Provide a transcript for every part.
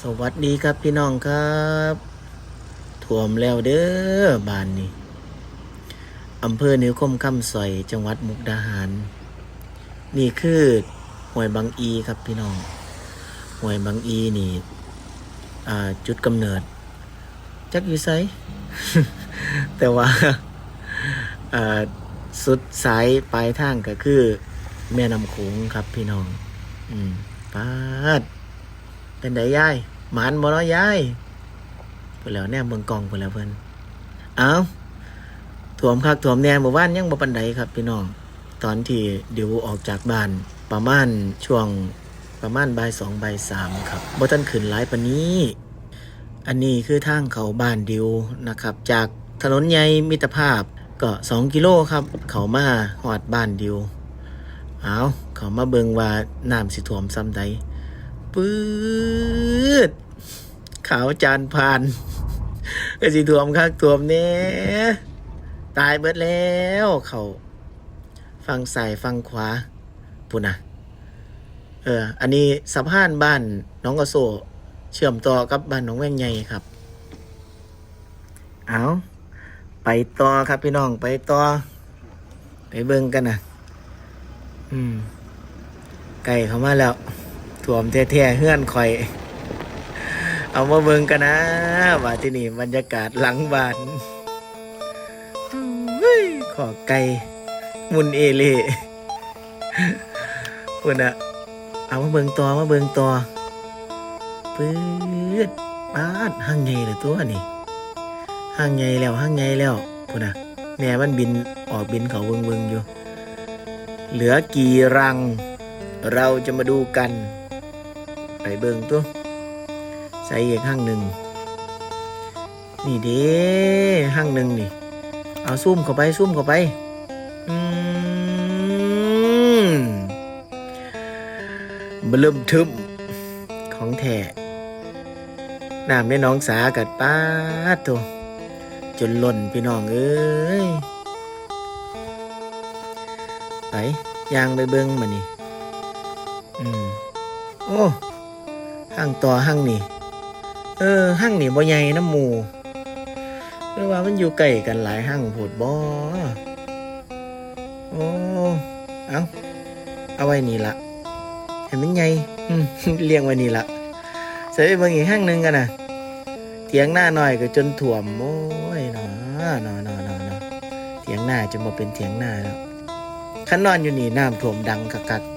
สวัสดีครับพี่น้องครับถ่วมแล้วเด้อบ้านนี้อำเภอนิ้วคมคำสอยจังหวัดมุกดาหาร นี่คือห้วยบางอีครับพี่น้องห้วยบางอีนี่จุดกำเนิด จักอยู่ไซแต่ว่าอ่าสุดสายปลายทางก็คือ แม่น้ำโขงครับพี่น้อง อืมปาด เป็นไดยายหมานบ่เนาะยายเพิ่นแล้วแนมเบิ่งกล้องเพิ่นแล้วเพิ่นเอาถ่วมคักถ่วมแหน่หมู่บ้านยังบ่ปานใดครับพี่น้อง ตอนที่เดี๋ยวออกจากบ้านประมาณช่วงประมาณบ่ายสองบ่ายสามครับบ่ทันขึ้นหลายปานนี้ อันนี้คือทางเขาบ้านดิวนะครับ จากถนนใหญ่มิตรภาพก็2กิโลครับ เขามาหอดบ้านดิว เอาเขามาเบิงว่าน้ำสิท่วมซ้ำใด ปื๊ดขาวจานผ่านก็สิถ่วมคักถ่วมเนี้ยตายเบิดแล้วเขาฟังใส่ฟังขวาปุ่นนะเออ อันนี้สะพานบ้านน้องกระโซเชื่อมต่อกับบ้านน้องแว่งใหญ่ครับ เอาไปต่อครับพี่น้องไปต่อ ไปเบิ่งกันนะอืมไก่เข้ามาแล้ว ถ่วมแท้ๆเฮือนคอย เอามาเบิ่งกันนะว่าที่นี่บรรยากาศหลังบ้านอุ้ยขอไก่มุนเอเล่พุ่นอะเอามาเบิงต่อมาเบิงต่อปื๊ดปาดห้างใหญ่เลยตัวนี่ห้างใหญ่แล้วห้างใหญ่แล้วพุ่นอะแม่มันบินออกบินเขาเบิงเบิงอยู่ เหลือกี่รัง เราจะมาดูกัน ไปเบิ่งตัวใส่อีกห้างหนึ่งนี่เด้ห้างหนึ่งนี่ เอาซุ่มเข้าไปซุ่มเข้าไปอืมเริ่มทึมของแท้น้ำในน้องสากัดป้าดโตจนหล่นพี่น้องเอ้ย ไปยางไปเบิ่งมานี่ อืม โอ้ ห้างต่อห้างนี่ เออห้างนี่บ่ใหญ่น้ำหมูหรือว่ามันอยู่ใกล้กันหลายห้างโพดบ่โอ้เอาเอาไว้นี่ละให้มันใหญ่เลี้ยงไว้นี่ละเสร็จไปเบิ่งอีกห้างหนึงกันนะเถียงหน้าหน่อยก็จนถ่วมโอ้ยหนอหนอหนอหนอนเถียงหน้าจะมาเป็นเถียงหน้าแล้วขันนอนอยู่นี่น้ำท่วมดังกักๆ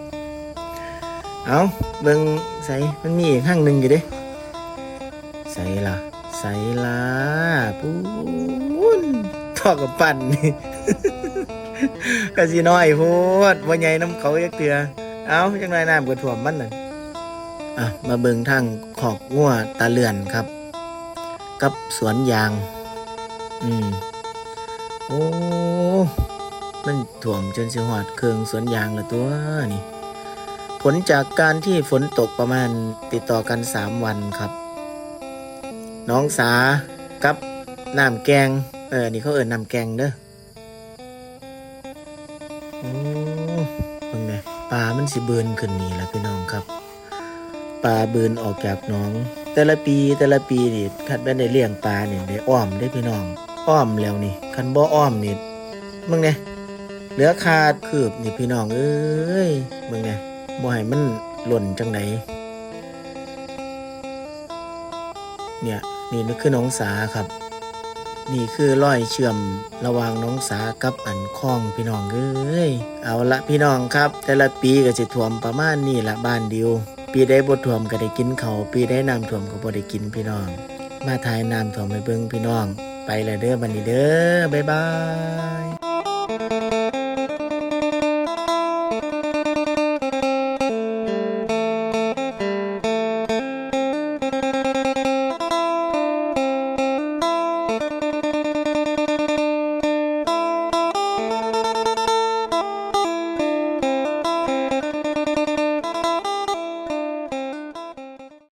เอาเบิ่งใส่มันมีอีกห้างหนึ่งอยู่เด้ใส่ละใส่ละปูนทอกับปั่นนี่ก็สิน้อยโพดว่าใหญ่น้ำเขาเยกเตือเอาจังไรน้ำก็ท่วมมันน่ะอะมาเบิ่งทางขอกงัวตาเลือนครับ กับสวนยาง อืมโอ้มันท่วมจนสิหอดเครื่องสวนยางละตัวนี่ ลจากการที่ฝนตกประมาณติดต่อกันสามวันครับ น้องสากับน้ำแกง เออ นี่เขาเอิญน้ำแกงเด้อโอ้เบิ่งปลามันสิเบินขึ้นนี่แหละพี่น้องครับ ปลาเบินออกจากน้อง แต่ละปีแต่ละปีนี่คัดแม่ได้เลี้ยงปลาเนี่ยได้อ้อมได้พี่น้อง อ้อมแล้วนี่ คันบ่อ้อมนี่มึงเนี่ยเหลือขาดคืบนี่พี่น้องเอ้ยมึงเนี่ย บ่ให้มันหล่นจังไหนเนี่ยนี่นี่คือน้องสาครับ นี่คือร้อยเชื่อมระหว่างน้องสากับอันคล้องพี่น้องเอ้ยเอาละพี่น้องครับ แต่ละปีก็จะท่วมประมาณนี้ละบ้านเดียว ปีได้บ่ท่วมก็ได้กินเขาปีได้น้ำท่วมก็บ่ได้กินพี่น้อง มาทายน้ำท่วมไปเบิ่งพี่น้อง ไปแล้วเด้อบัดนี้เด้อบ๊ายบาย